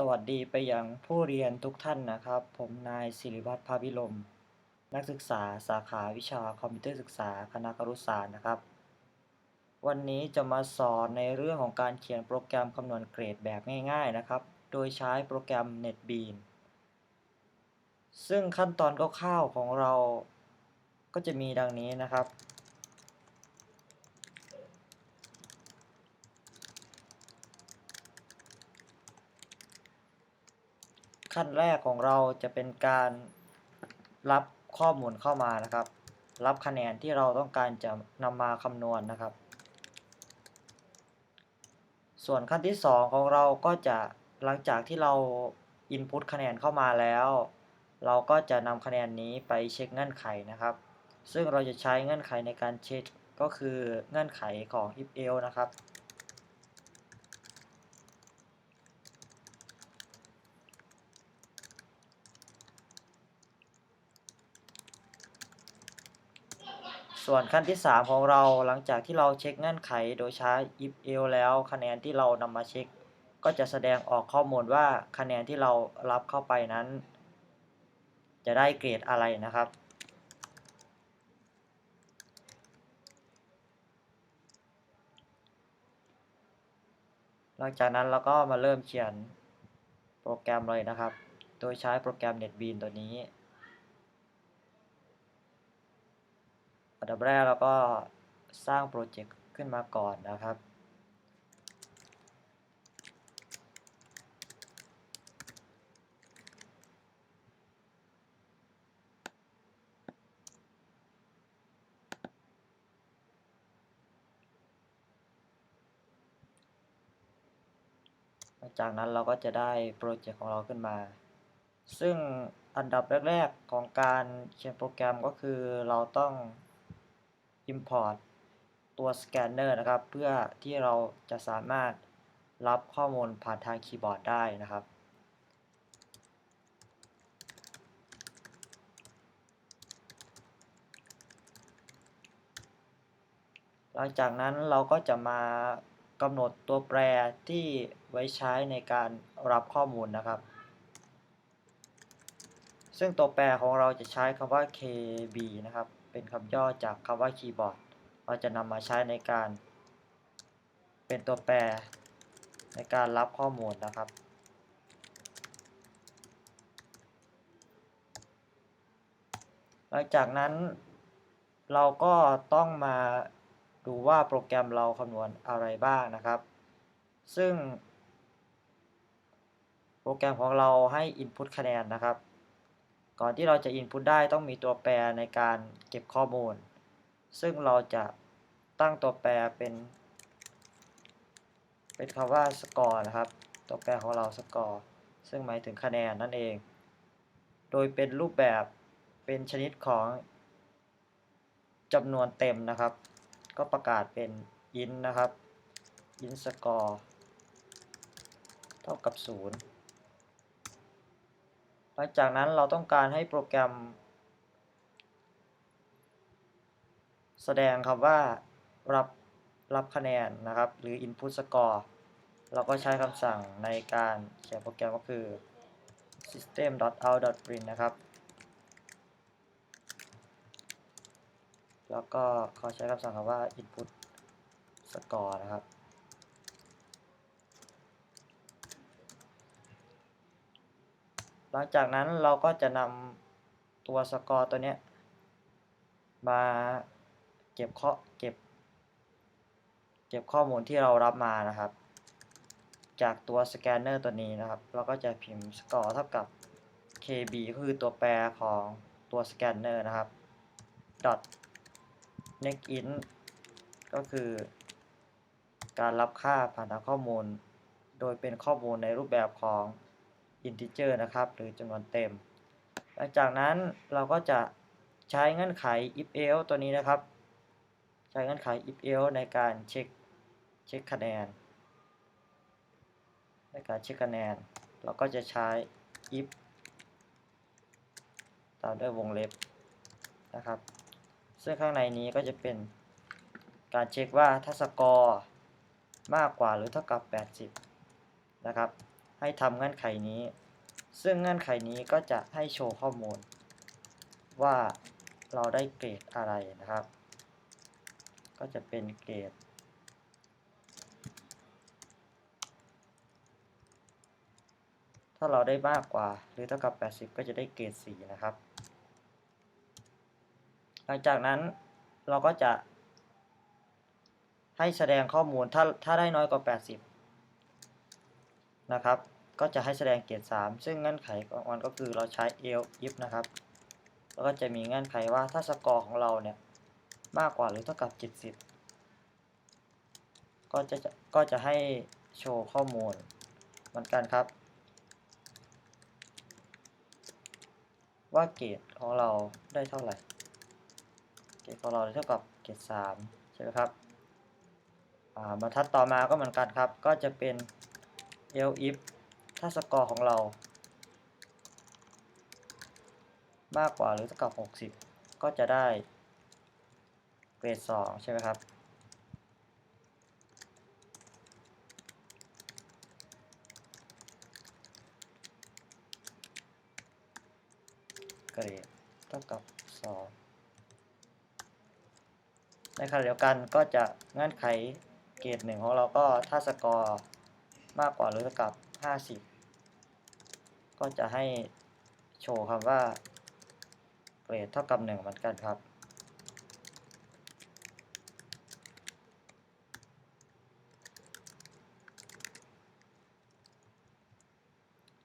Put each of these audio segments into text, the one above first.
สวัสดีไปยังผู้เรียนทุกท่านนะครับ ผมนายศิริวัฒน์ภาวิลม นักศึกษาสาขาวิชาคอมพิวเตอร์ศึกษาคณะครุศาสตร์นะครับ วันนี้จะมาสอนในเรื่องของการเขียนโปรแกรมคำนวณเกรดแบบง่าย ๆนะครับ โดยใช้โปรแกรม NetBeans ซึ่งขั้นตอนคร่าวๆของเราก็จะมีดังนี้นะครับ ขั้นแรกของเราจะเป็นการรับข้อมูลเข้ามานะครับ รับคะแนนที่เราต้องการจะนำมาคำนวณนะครับ ส่วนขั้นที่ 2 ของเราก็จะหลังจากที่เรา input คะแนนเข้ามาแล้ว เราก็จะนำคะแนนนี้ไปเช็คเงื่อนไขนะครับ ซึ่งเราจะใช้เงื่อนไขในการเช็คก็คือเงื่อนไขของ if else นะครับ ส่วนขั้นที่ 3 ของเราหลังจากที่เราเช็คเงื่อนไขโดยใช้ if else แล้วคะแนนที่เรานำมาเช็ค ก็จะแสดงออกข้อมูลว่าคะแนนที่เรารับเข้าไปนั้น จะได้เกรดอะไรนะครับหลังจากนั้นเราก็มาเริ่มเขียนโปรแกรมเลยนะครับ โดยใช้โปรแกรม NetBeans ตัวนี้ อันดับแรกเราก็สร้างโปรเจกต์ขึ้นมาก่อนนะครับ จากนั้นเราก็จะได้โปรเจกต์ของเราขึ้นมา ซึ่งอันดับแรก ๆ ของการเขียนโปรแกรมก็คือเราต้อง import ตัวสแกนเนอร์นะครับ เพื่อที่เราจะสามารถรับข้อมูลผ่านทางคีย์บอร์ดได้นะครับ หลังจากนั้นเราก็จะมากำหนดตัวแปรที่ไว้ใช้ในการรับข้อมูลนะครับ ซึ่งตัวแปรของเราจะใช้คำว่า kb นะครับ เป็นคำย่อจากคำว่าคีย์บอร์ด เราจะนำมาใช้ในการ เป็นตัวแปรในการรับข้อมูลนะครับหลังจากนั้นเราก็ต้องมาดูว่าโปรแกรมเราคำนวณอะไรบ้างนะครับ ซึ่ง โปรแกรมของเราให้ Input คะแนนนะครับ ก่อนที่เราจะ Input ได้ต้องมีตัวแปรในการเก็บข้อมูล ซึ่งเราจะตั้งตัวแปรเป็น เป็นคำว่า score นะครับ ตัวแปรของเรา score ซึ่งหมายถึงคะแนนนั่นเอง โดยเป็นรูปแบบเป็นชนิดของจำนวนเต็มนะครับ ก็ประกาศเป็น int นะครับ int score เท่ากับ 0 ลังจากนั้นเราต้องการให้โปรแกรม แสดงคำว่ารับรับคะแนนนะครับ หรือ input score เราก็ใช้คำสั่งในการเขียนโปรแกรมก็คือ system.out.print นะครับ แล้วก็เขาใช้คำสั่งคำว่า input score นะครับ ลังจากนั้นเราก็จะนำตัวสกอร์ตัวเนี้ยมาเก็บข้อเก็บ เก็บข้อมูลที่เรารับมานะครับ จากตัวสแกนเนอร์ตัวนี้นะครับ เราก็จะพิมพ์สกอร์เท่ากับ kb ก็คือตัวแปรของตัวสแกนเนอร์นะครับ dot next int ก็คือการรับค่าผ่านทางข้อมูล โดยเป็นข้อมูลในรูปแบบของ integer นะครับ หรือจำนวนเต็ม หลังจากนั้นเราก็จะใช้เงื่อนไข if else ตัวนี้นะครับ ใช้เงื่อนไข if else ในการเช็คเช็คคะแนน ในการเช็คคะแนน เราก็จะใช้ if ตามด้วยวงเล็บนะครับ ซึ่งข้างในนี้ก็จะเป็นการเช็คว่าถ้าสกอร์มากกว่าหรือเท่ากับ 80 นะครับ ให้ทำเงื่อนไขนี้ ซึ่งเงื่อนไขนี้ก็จะให้โชว์ข้อมูล ว่าเราได้เกรดอะไรนะครับ ก็จะเป็นเกรดถ้าเราได้มากกว่า หรือเท่ากับ 80 ก็จะได้เกรด4นะครับ หลังจากนั้นเราก็จะให้แสดงข้อมูลถ้าถ้าได้น้อยกว่า 80 นะครับ ก็จะให้แสดงเกรด3 ซึ่งเงื่อนไขของมันก็คือเราใช้ else if นะครับ แล้วก็จะมีเงื่อนไขว่าถ้าสกอร์ของเราเนี่ยมากกว่าหรือเท่ากับ 70 ก็จะก็จะให้โชว์ข้อมูลเหมือนกันครับ ว่าเกรดของเราได้เท่าไหร่ เกรดของเราได้เท่ากับเกรด3ใช่ไหมครับบรรทัดต่อมาก็เหมือนกันครับ ก็จะเป็น l if ถ้าสกอร์ของเรา มากกว่าหรือเท่ากับ 60 ก็จะได้เกรด 2 ใช่ไหมครับ เกรดเท่ากับ 2 ในขณะเดียวกันก็จะเงื่อนไขเกรดหนึ่งของเราก็ถ้าสกอร์ มากกว่าหรือเท่ากับ 50 ก็จะให้โชว์คำว่าเกรดเท่ากับ 1 เหมือนกันครับ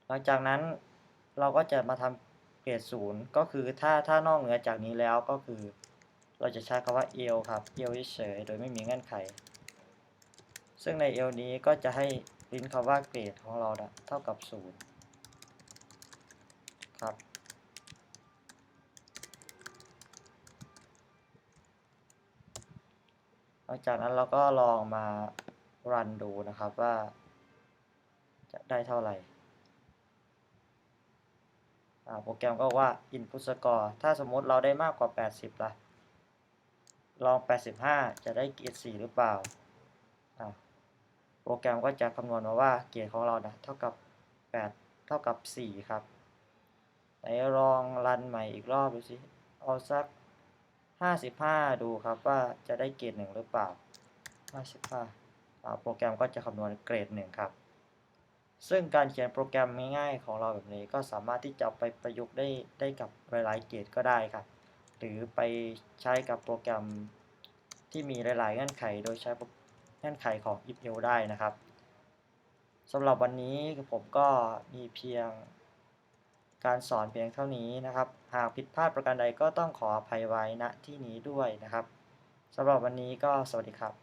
หลังจากนั้นเราก็จะมาทำเกรดศูนย์ก็คือถ้าถ้านอกเหนือจากนี้แล้วก็คือ เราจะใช้คำว่า l ครับ l เฉยโดยไม่มีเงื่อนไข ซึ่งใน l นี้ก็จะให้ ลินคำว่าเกรดของเรานะเท่ากับศูนย์ครับ หลังจากนั้นเราก็ลองมารันดูนะครับว่า จะได้เท่าไหร่โปรแกรมก็ว่า input score ถ้าสมมติเราได้มากกว่า 80ล่ะ ลอง 85 จะได้เกรด4หรือเปล่า โปรแกรมก็จะคำนวณมาว่าเกรดของเรานะเท่ากับ 8 เท่ากับ 4 ครับ ไหนลองรันใหม่อีกรอบดูสิ เอาสัก 55 ดูครับว่าจะได้เกรด1หรือเปล่า 55อ่าโปรแกรมก็จะคำนวณเกรด 1 ครับ ซึ่งการเขียนโปรแกรมง่ายๆของเราแบบนี้ก็สามารถที่จะไปประยุกต์ได้ได้กับหลายๆเกรดก็ได้ครับ หรือไปใช้กับโปรแกรมที่มีหลายๆเงื่อนไขโดยใช้ เงื่อนไขของ if else ได้นะครับสำหรับวันนี้ผมก็มีเพียงการสอนเพียงเท่านี้นะครับ หากผิดพลาดประการใดก็ต้องขออภัยไว้ณที่นี้ด้วยนะครับสำหรับวันนี้ก็สวัสดีครับ